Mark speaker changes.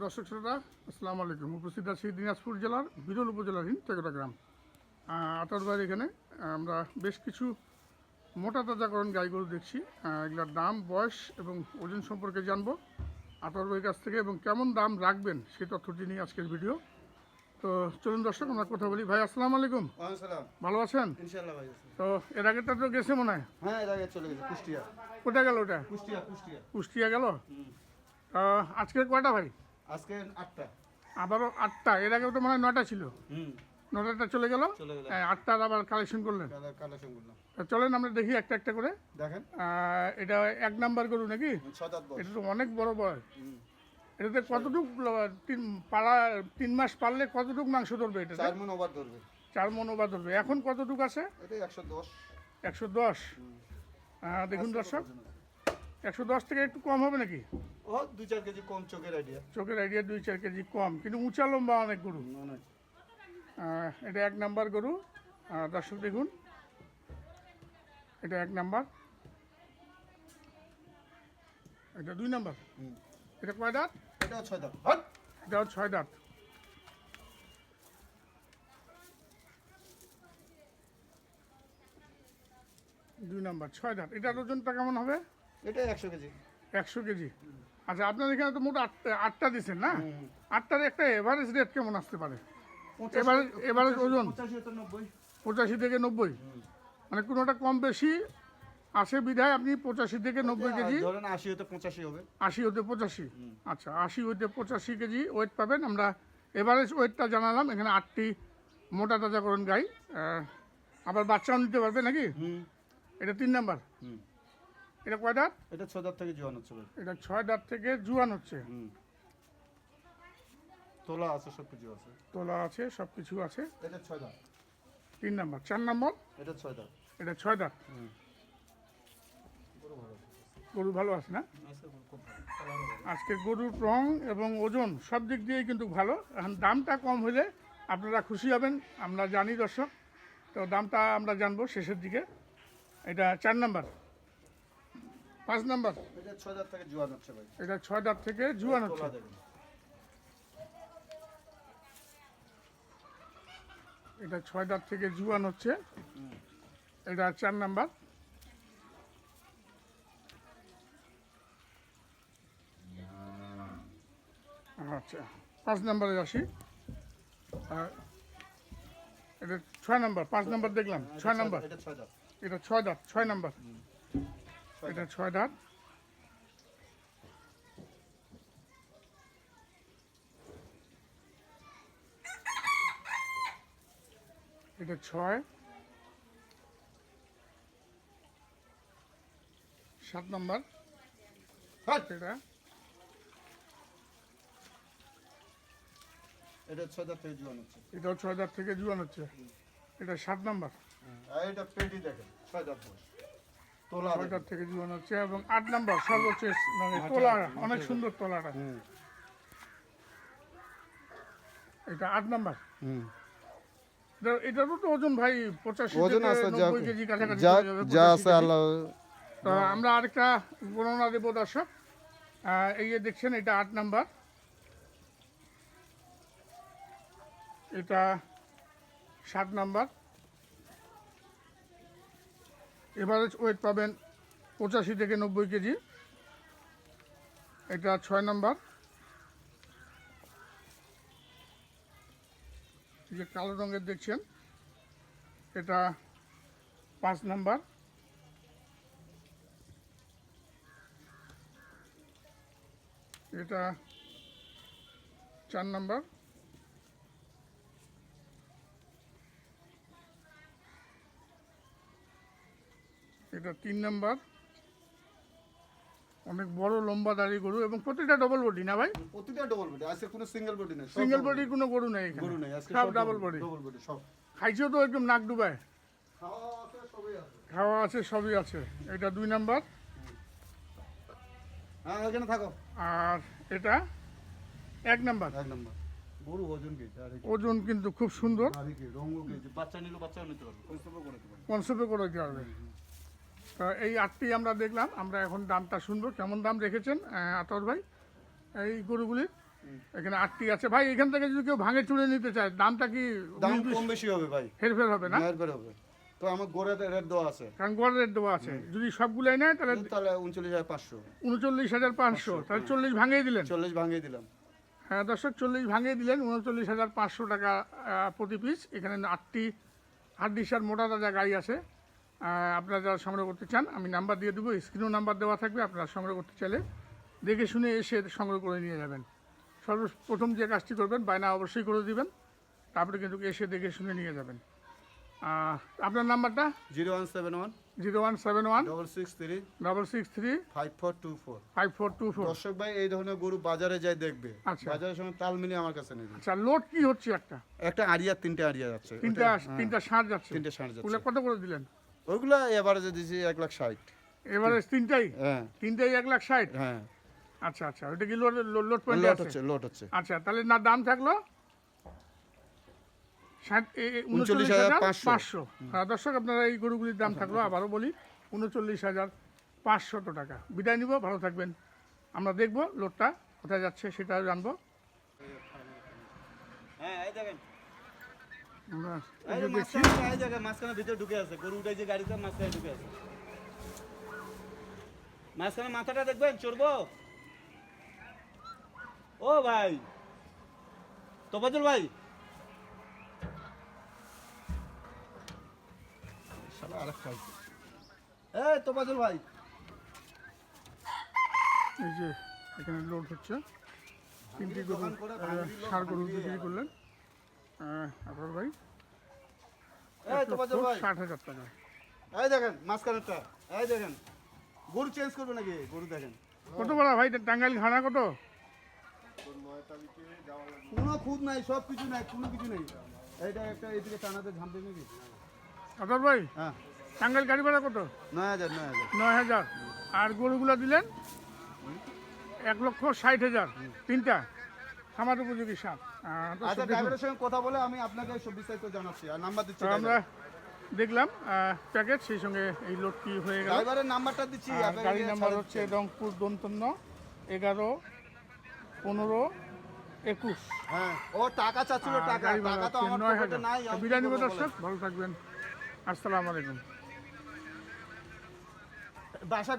Speaker 1: দর্শক শ্রোতা আসসালামু আলাইকুম। উপস্থিত আছি দিনাজপুর জেলার বিরল উপজেলাধীন টেকোটা গ্রাম। আতারবাড়ি এখানে আমরা বেশ কিছু মোটা তাজাকরণ গাই গরু দেখছি এগুলোর দাম বয়স এবং ওজন সম্পর্কে জানব আতারবাড়ির কাছ থেকে এবং কেমন দাম রাখবেন সেই তথ্যটি নিয়ে আজকের ভিডিও। তো চলুন দর্শক আমরা কথা বলি। ভাই আসসালামু আলাইকুম। ভালো আছেন। তো এর আগেটা তো গেছে মনে হয়?
Speaker 2: হ্যাঁ এর আগে চলে গেছে কুষ্টিয়া।
Speaker 1: কোথায় গেল ওটা?
Speaker 2: কুষ্টিয়া কুষ্টিয়া।
Speaker 1: কুষ্টিয়া গেল? আজকে কয়টা ভাই?
Speaker 2: আজকে আটটা।
Speaker 1: আবারও আটটা। এর আগেও তো মনে হয় নটা ছিল।
Speaker 2: হুম।
Speaker 1: নটাটা চলে গেল।
Speaker 2: গেল।
Speaker 1: আটটার আবার কালেকশন করলেন।
Speaker 2: কালেকশন করলাম।
Speaker 1: চলেন আমরা দেখি একটা একটা করে।
Speaker 2: দেখেন।
Speaker 1: এটা এক নাম্বার গরু নাকি?
Speaker 2: বয়স।
Speaker 1: এটা তো অনেক বড় বয়
Speaker 2: হুম।
Speaker 1: এটাতে কতটুক তিন পাড়া তিন মাস পারলে কতটুক মাংস ধরবে এটা
Speaker 2: চার মন ওভার ধরবে।
Speaker 1: চার মন ওভার ধরবে। এখন কতটুক আছে?
Speaker 2: এটাই একশো দশ।
Speaker 1: একশো দশ। দেখুন দর্শক। একশো দশ থেকে একটু কম হবে নাকি?
Speaker 2: ও দুই চার কেজি কম চোখের আইডিয়া
Speaker 1: চোখের আইডিয়া দুই চার কেজি কম কিন্তু উঁচা লম্বা অনেক গরু। এটা এক নাম্বার গরু। দর্শক দেখুন এটা এক নাম্বার। এটা দুই নাম্বার? এটা কয় দাঁত?
Speaker 2: এটাও ছয় দাঁত!
Speaker 1: এটাও ছয় দাঁত। দুই নাম্বার ছয় দাঁত। এটার ওজনটা কেমন হবে?
Speaker 2: একশো কেজি।
Speaker 1: একশো কেজি। আচ্ছা আপনার এখানে তো মোট আটটা আটটা দিচ্ছেন না? আটটার একটা এভারেজ রেট কেমন আসতে পারে? এবারে এবারে ওজন?
Speaker 2: পঁচাশি
Speaker 1: থেকে নব্বই? মানে কোনোটা কম বেশি আসে বিধায় আপনি পঁচাশি থেকে নব্বই কেজি?
Speaker 2: ধরেন আশি হতে পঁচাশি হবে।
Speaker 1: আশি হতে পঁচাশি? আচ্ছা আশি হতে পঁচাশি কেজি ওয়েট পাবেন। আমরা এভারেজ ওয়েটটা জানালাম। এখানে আটটি মোটা তাজাকরণ গাই। আবার বাচ্চাও নিতে পারবে নাকি? এটা তিন নাম্বার। এটা কয় দাঁত?
Speaker 2: এটা ছয় দাঁত থেকে জোয়ান হচ্ছে
Speaker 1: এটা ছয় দাঁত থেকে জুয়ান হচ্ছে।
Speaker 2: হুম। তোলা আছে সব কিছু আছে।
Speaker 1: তোলা আছে সব কিছু আছে।
Speaker 2: এটা ছয় দাঁত।
Speaker 1: তিন নাম্বার। চার নাম্বার?
Speaker 2: এটা ছয় দাঁত।
Speaker 1: এটা ছয় দাঁত। গরু ভালো আছে। না? আজকে গরুর রং এবং ওজন সব দিক দিয়েই কিন্তু ভালো। এখন দামটা কম হলে আপনারা খুশি হবেন আমরা জানি দর্শক। তো দামটা আমরা জানব শেষের দিকে। এটা চার নাম্বার। পাঁচ নাম্বার।
Speaker 2: এটা ছয় দাঁত থেকে জোয়ান হচ্ছে ভাই।
Speaker 1: এটা ছয় দাঁত থেকে জুয়ান হচ্ছে। এটা ছয় দাঁত থেকে জুয়ান হচ্ছে। এটা চার নাম্বার। আচ্ছা পাঁচ নাম্বারে আসি। আর এটা ছয় নাম্বার পাঁচ নাম্বার দেখলাম। ছয় নাম্বার।
Speaker 2: এটা ছয় দাঁত।
Speaker 1: এটা ছয় নাম্বার। এটা ছয় দাঁত এটা ছয়। সাত নম্বর! এটা।
Speaker 2: এটা ছয় দাঁত থেকে জোয়ান হচ্ছে।
Speaker 1: এটাও ছয় দাঁত থেকে জুয়ান হচ্ছে। এটা সাত নম্বর।
Speaker 2: এটা পেটি দেখেন ছয় দাঁত বয়স তোলা
Speaker 1: থেকে জুয়ান হচ্ছে এবং আট নম্বর সর্বশেষ মানে তোলা অনেক সুন্দর তোলাটা। এটা আট নম্বর।
Speaker 2: হুম।
Speaker 1: এটা- এটারও তো ওজন ভাই পঁচাশি
Speaker 2: ওজন আছে
Speaker 1: কেজি কাছাকাছি
Speaker 2: যা
Speaker 1: চলে যাবে,
Speaker 2: যা
Speaker 1: 85
Speaker 2: আছে আল্লাহ।
Speaker 1: তো আমরা আরেকটা গণনা দেবো দর্শক। এই যে দেখছেন এটা আট নাম্বার। এটা সাত নাম্বার। এভারেজ ওয়েট পাবেন পঁচাশি থেকে নব্বই কেজি। এটা ছয় নাম্বার। যে কালো রঙের দেখছেন, এটা পাঁচ নাম্বার। এটা চার নাম্বার। এটা তিন নাম্বার। অনেক বড় লম্বা দাড়ি গরু এবং প্রতিটা ডবল বডি না ভাই?
Speaker 2: প্রতিটা ডবল বডি আজকে কোনো সিঙ্গেল বডি নেই
Speaker 1: সিঙ্গেল বডির কোনো গরু নেই এখানে।
Speaker 2: গরু নেই আজকে
Speaker 1: সব ডাবল বডি
Speaker 2: ডবল বডি সব।
Speaker 1: খাইছেও তো একদম নাক ডুবায়।
Speaker 2: খাওয়া আছে সবই আছে।
Speaker 1: খাওয়া আছে সবই আছে। এটা দুই নাম্বার।
Speaker 2: হ্যাঁ এখানে থাকো।
Speaker 1: আর এটা এক নাম্বার।
Speaker 2: এক নম্বর। গরু ওজন কি
Speaker 1: ওজন কিন্তু খুব সুন্দর।
Speaker 2: আর কি রঙও কি বাচ্চা নিলে বাচ্চাও নিতে পারবে কনস্টেবল করে দিতে পারবে
Speaker 1: কনসেপ্টে করে দিতে পারবে তা এই আটটি আমরা দেখলাম। আমরা এখন দামটা শুনব। কেমন দাম রেখেছেন আতর ভাই? এই গরুগুলির? এখানে আটটি আছে। ভাই এখান থেকে যদি কেউ ভাঙে চুড়ে নিতে চায় দামটা কি
Speaker 2: দাম কম বেশি হবে ভাই।
Speaker 1: হেরফের হবে না?
Speaker 2: বের হবে। তো আমার গোড়ে রেট দেওয়া আছে।
Speaker 1: কারণ গোয়ার রেট দেওয়া আছে। যদি সবগুলাই নেয় তাহলে
Speaker 2: তাহলে উনচল্লিশ হাজার পাঁচশো।
Speaker 1: উনচল্লিশ হাজার পাঁচশো। তাহলে চল্লিশ ভাঙিয়ে দিলেন।
Speaker 2: চল্লিশ ভাঙিয়ে দিলাম।
Speaker 1: হ্যাঁ দর্শক চল্লিশ ভাঙিয়ে দিলেন। উনচল্লিশ হাজার পাঁচশো টাকা প্রতি পিস এখানে আটটি হাট মোটা তাজা গাড়ি আছে। আপনারা যারা সংগ্রহ করতে চান আমি নাম্বার দিয়ে দেবো স্ক্রিনও নাম্বার দেওয়া থাকবে আপনারা সংগ্রহ করতে চাইলে দেখে শুনে এসে সংগ্রহ করে নিয়ে যাবেন। সর্বপ্রথম যে কাজটি করবেন বায়না অবশ্যই করে দিবেন তারপরে কিন্তু এসে দেখে শুনে নিয়ে যাবেন। আপনার নাম্বারটা?
Speaker 2: Zero one seven one
Speaker 1: zero one seven one
Speaker 2: double six three
Speaker 1: double six three
Speaker 2: five four two four.
Speaker 1: Five four two four.
Speaker 2: দর্শক ভাই এই ধরনের গরু বাজারে যাই দেখবে
Speaker 1: আচ্ছা।
Speaker 2: বাজারের সঙ্গে তাল মিলিয়ে আমার কাছে নেবে।
Speaker 1: আচ্ছা লোড কি হচ্ছে একটা?
Speaker 2: একটা আড়িয়া তিনটে আড়িয়া যাচ্ছে।
Speaker 1: তিনটা তিনটা ষাট যাচ্ছে।
Speaker 2: তিনটে ষাট যাচ্ছে।
Speaker 1: কত করে দিলেন?
Speaker 2: ওইগুলো এবারে যে এক লাখ ষাট।
Speaker 1: এবারে তিনটাই?
Speaker 2: হ্যাঁ।
Speaker 1: তিনটাই এক লাখ ষাট?
Speaker 2: হ্যাঁ।
Speaker 1: আচ্ছা আচ্ছা ওইটা কি লোড লোড পয়েন্ট
Speaker 2: লোট
Speaker 1: আছে?
Speaker 2: হচ্ছে লোট হচ্ছে।
Speaker 1: আচ্ছা তাহলে না দাম থাকল? উনচল্লিশ
Speaker 2: হাজার। পাঁচশো।
Speaker 1: হ্যাঁ দর্শক আপনারা এই গরুগুলির দাম থাকল আবারও বলি উনচল্লিশ হাজার পাঁচশত টাকা। বিদায় নিব ভালো থাকবেন। আমরা দেখব লোডটা কোথায় যাচ্ছে সেটা জানব।
Speaker 2: হ্যাঁ এই দেখেন
Speaker 1: আমরা
Speaker 2: এই
Speaker 1: এই
Speaker 2: যে
Speaker 1: যে দেখছি
Speaker 2: মাঝখানে ভিতরে ঢুকে আছে। গরু উঠে যে গাড়িতে মাঝখানে ঢুকে আছে। মাঝখানে মাথাটা দেখবেন? চড়বো? ও ভাই। তোফাজুল ভাই। এই তোফাজুল ভাই।
Speaker 1: এই যে এখানে লোড হচ্ছে। তিনটি গরু ষাড় গরু বিক্রি করলেন। আপনার ভাই? ষাট হাজার টাকা।
Speaker 2: এই দেখেন মাঝখানেরটা। এই দেখেন গরু চেঞ্জ করবে নাকি? গরু দেখেন।
Speaker 1: কত বড় ভাই? টাঙ্গাইল ঘাড়া কত?
Speaker 2: কোনো খুদ নাই সব কিছু নাই কোনো কিছু নেই। এইটা একটা এইদিকে টানাতে দেবে নাকি?
Speaker 1: আপনার ভাই
Speaker 2: হ্যাঁ।
Speaker 1: টাঙ্গাইল গাড়ি ভাড়া কত?
Speaker 2: নয় হাজার নয় হাজার।
Speaker 1: নয় হাজার। আর গরুগুলো দিলেন? এক লক্ষ ষাট হাজার। তিনটা? খামার উপযোগী সাপ।
Speaker 2: আচ্ছা ড্রাইভারের সঙ্গে কথা বলে আমি আপনাকে সব বিস্তারিত জানাচ্ছি আর নাম্বার দিচ্ছি
Speaker 1: আমরা দেখলাম প্যাকেজ সেই সঙ্গে এই লোড কি হয়ে গেল।
Speaker 2: ড্রাইভারের নাম্বারটা দিচ্ছি
Speaker 1: আর
Speaker 2: আপনাকে
Speaker 1: গাড়ি নাম্বার হচ্ছে রংপুর দন্তন্য এগারো পনেরো একুশ।
Speaker 2: হ্যাঁ ও টাকা চাচ্ছিল টাকা টাকা তো আমার পকেটে নাই করব
Speaker 1: দর্শক ভালো থাকবেন। আসসালামু আলাইকুম?
Speaker 2: বাসা